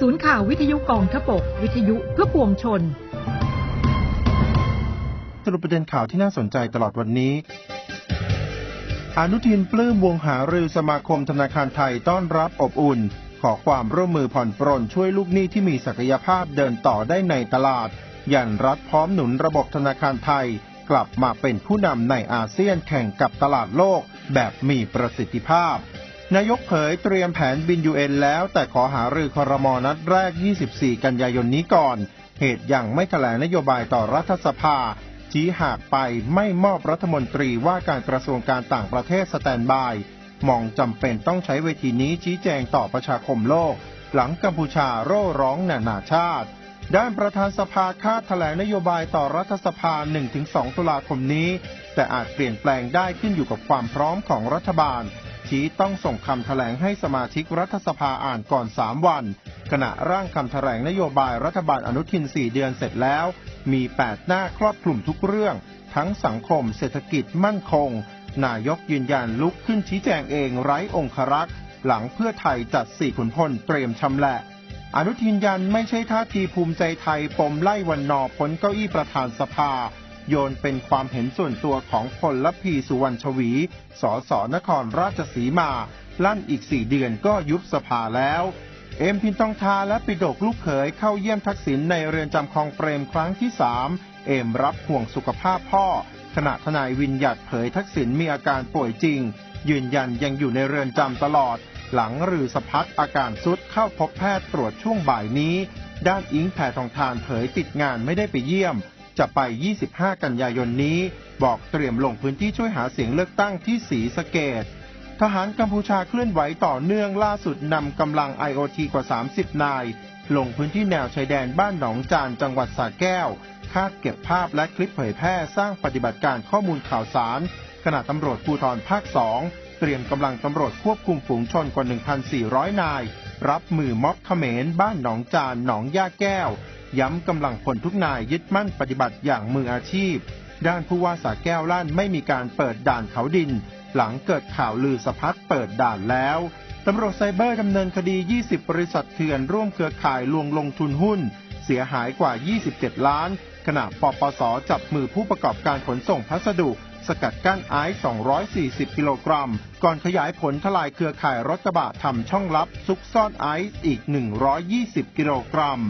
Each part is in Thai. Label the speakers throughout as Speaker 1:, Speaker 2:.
Speaker 1: ศูนย์ข่าววิทยุกองทบก วิทยุเพื่อปวงชน
Speaker 2: สรุปประเด็นข่าวที่น่าสนใจตลอดวันนี้ อนุทินปลื้มวงหารือสมาคมธนาคารไทยต้อนรับอบอุ่น ขอความร่วมมือผ่อนปรนช่วยลูกหนี้ที่มีศักยภาพเดินต่อได้ในตลาด ยันรัฐพร้อมหนุนระบบธนาคารไทย กลับมาเป็นผู้นำในอาเซียนแข่งกับตลาดโลกแบบมีประสิทธิภาพ นายกเผยเตรียมแผนบินยูเอ็นแล้ว แต่ขอหารือคอรมอนัดแรก 24 กันยายนนี้ก่อน เหตุยังไม่แถลงนโยบายต่อรัฐสภา ชี้หากไปไม่มอบรัฐมนตรีว่าการกระทรวงการต่างประเทศสแตนบาย มองจำเป็นต้องใช้เวทีนี้ชี้แจงต่อประชาคมโลก หลังกัมพูชาโร่ร้องนานาชาติ ด้านประธานสภาคาดแถลงนโยบายต่อรัฐสภา 1-2 ตุลาคมนี้ แต่อาจเปลี่ยนแปลงได้ขึ้นอยู่กับความพร้อมของรัฐบาล ชี้ต้องส่งคำแถลงให้สมาชิกรัฐสภาอ่านก่อน 3 วัน ขณะร่างคำแถลงนโยบายรัฐบาลอนุทิน 4 เดือนเสร็จแล้ว มี 8 หน้าครอบคลุมทุกเรื่อง ทั้งสังคมเศรษฐกิจมั่นคง นายกยืนยันลุกขึ้นชี้แจงเองไร้องครักษ์หลังเพื่อไทยจัดสี่ขุนพลเตรียมชำแหละ อนุทินยันไม่ใช่ท่าทีภูมิใจไทยปมไล่วันนอพ้นเก้าอี้ประธานสภา โยนเป็นความเห็นส่วนตัวของพลละพีสุวรรณชวี สสนครราชสีมา ลั่นอีกสี่เดือนก็ยุบสภาแล้ว เอ็มพินทองทาและปิดกลูกเขยเข้าเยี่ยมทักษิณในเรือนจำคลองเปรมครั้งที่สามเอ็มรับห่วงสุขภาพพ่อ ขณะทนายวินหยัดเผยทักษิณมีอาการป่วยจริง ยืนยันยังอยู่ในเรือนจำตลอด หลังรือสะพัดอาการสุดเข้าพบแพทย์ตรวจช่วงบ่ายนี้ ด้านอิงแผ่ทองทานเผยติดงานไม่ได้ไปเยี่ยม จะไป 25 กันยายนนี้ บอกเตรียมลงพื้นที่ช่วยหาเสียงเลือกตั้งที่ศรีสะเกดทหารกัมพูชาเคลื่อนไหวต่อเนื่องล่าสุดนำกำลัง IOT กว่า 30 นาย ลงพื้นที่แนวชายแดนบ้านหนองจานจังหวัดสระแก้ว คาดเก็บภาพและคลิปเผยแพร่สร้างปฏิบัติการข้อมูลข่าวสาร ขณะตำรวจภูธรภาค 2 เตรียมกำลังตำรวจควบคุมฝูงชนกว่า 1,400 นาย รับมือม็อบเขมรบ้านหนองจานหนองย่าแก้ว ย้ำกำลังพลทุกนายยึดมั่นปฏิบัติอย่างมืออาชีพ ด้านผู้ว่าสาแก้วลั่นไม่มีการเปิดด่านเขาดิน หลังเกิดข่าวลือสะพัดเปิดด่านแล้วตำรวจไซเบอร์ดำเนินคดี 20 บริษัทเถื่อนร่วมเครือข่ายลวงลงทุนหุ้น เสียหายกว่า 27 ล้าน ขณะปปสจับมือผู้ประกอบการขนส่งพัสดุ สกัดกั้นไอซ์240 กิโลกรัม ก่อนขยายผลทลายเครือข่ายรถกระบะทำช่องลับ ซุกซ่อนไอซ์อีก 120 กิโลกรัม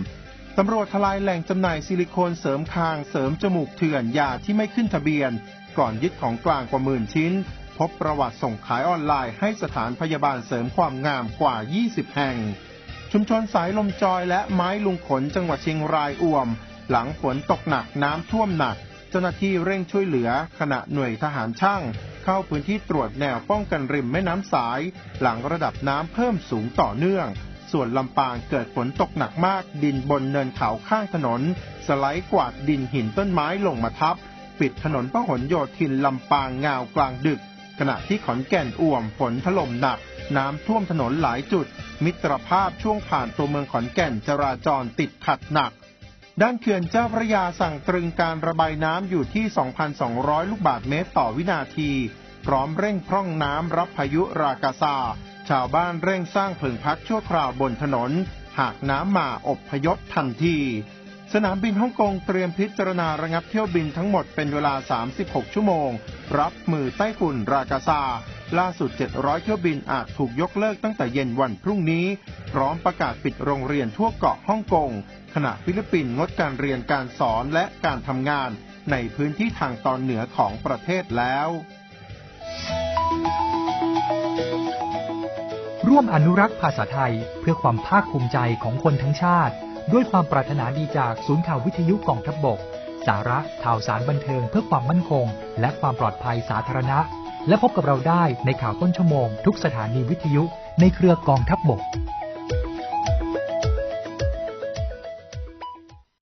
Speaker 2: ตำรวจทลายแหล่งจำหน่ายซิลิโคนเสริมคางเสริมจมูกเถื่อนยาที่ไม่ขึ้นทะเบียน ก่อนยึดของกลางกว่าหมื่นชิ้น พบประวัติส่งขายออนไลน์ให้สถานพยาบาลเสริมความงามกว่า 20 แห่ง ชุมชนสายลมจอยและไม้ลุงขนจังหวัดเชียงรายอ่วม หลังฝนตกหนักน้ำท่วมหนัก เจ้าหน้าที่เร่งช่วยเหลือ ขณะหน่วยทหารช่าง เข้าพื้นที่ตรวจแนวป้องกันริมแม่น้ำสาย หลังระดับน้ำเพิ่มสูงต่อเนื่อง ส่วนลำปางเกิดฝนตกหนักมาก ดินบนเนินเขาข้างถนน สไลด์กวาดดินหินต้นไม้ลงมาทับ ปิดถนนพหลโยธินลำปางงาวกลางดึก ขณะที่ขอนแก่นอ่วมฝนถล่มหนัก น้ำท่วมถนนหลายจุด มิตรภาพช่วงผ่านตัวเมืองขอนแก่นจราจรติดขัดหนักด้านเขื่อนเจ้าพระยาสั่งตรึงการระบายน้ำอยู่ที่ 2,200 ลูกบาศก์เมตรต่อวินาที พร้อมเร่งพร่องน้ำรับพายุรากาซา ชาวบ้านเร่งสร้างเพิงพักชั่วคราวบนถนน หากน้ำมาอบพยพทันทีสนามบินฮ่องกงเตรียมพิจารณาระงับเที่ยวบินทั้งหมดเป็นเวลา 36 ชั่วโมง รับมือไต้ฝุ่นรากาซา ล่าสุด 700 เที่ยวบินอาจถูกยกเลิกตั้งแต่เย็นวันพรุ่งนี้ พร้อมประกาศปิดโรงเรียนทั่วเกาะฮ่องกง ขณะฟิลิปปินส์งดการเรียนการสอนและการทำงานในพื้นที่ทางตอนเหนือของประเทศแล้ว
Speaker 3: ร่วมอนุรักษ์ภาษาไทยเพื่อความภาคภูมิใจของคนทั้งชาติ ด้วยความปรารถนาดีจากศูนย์ข่าววิทยุกองทัพบบก สาระข่าวสารบันเทิงเพื่อความมั่นคง และความปลอดภัยสาธารณะ และพบกับเราได้ในข่าวต้นชั่วโมง ทุกสถานีวิทยุในเครือกองทัพบบก